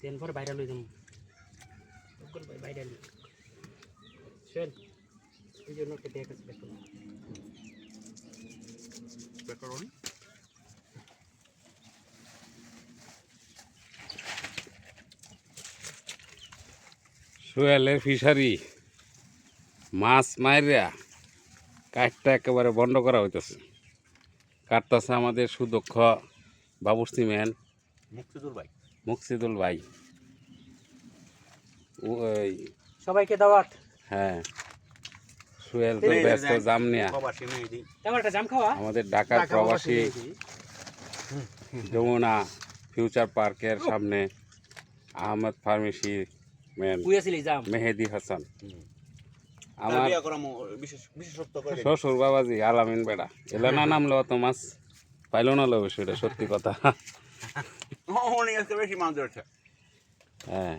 তেন পরে বাইরে লই ভাই বাইরে লই। শোন এই জন্য একটা ব্যাগ আছে ব্যাগ পেপারনি সোয়ালের ফিশারি মাছ মাইরা কাঠটা একেবারে বন্ধ করা হইতেছে। কাটতেছে আমাদের সুদক্ষ বাবুর্চি ম্যান। মুক্তিদুল ভাই। মুকসিদুল ভাই। ওই সবাইকে দাওয়াত। হ্যাঁ। সোহেল তো ব্যস্ত জাম নিয়া। আমাদের ঢাকার প্রবাসী যমুনা ফিউচার পার্কের সামনে আহমেদ ফার্মেসি মেহেদি হাসান। আমার শ্বশুর বাবাজি আলামিন বেড়া। এলো না নামলো অত মাছ? পাইল না লোক সেটা সত্যি কথা। অনেক আজকে বেশি মাছ ধরছে। হ্যাঁ।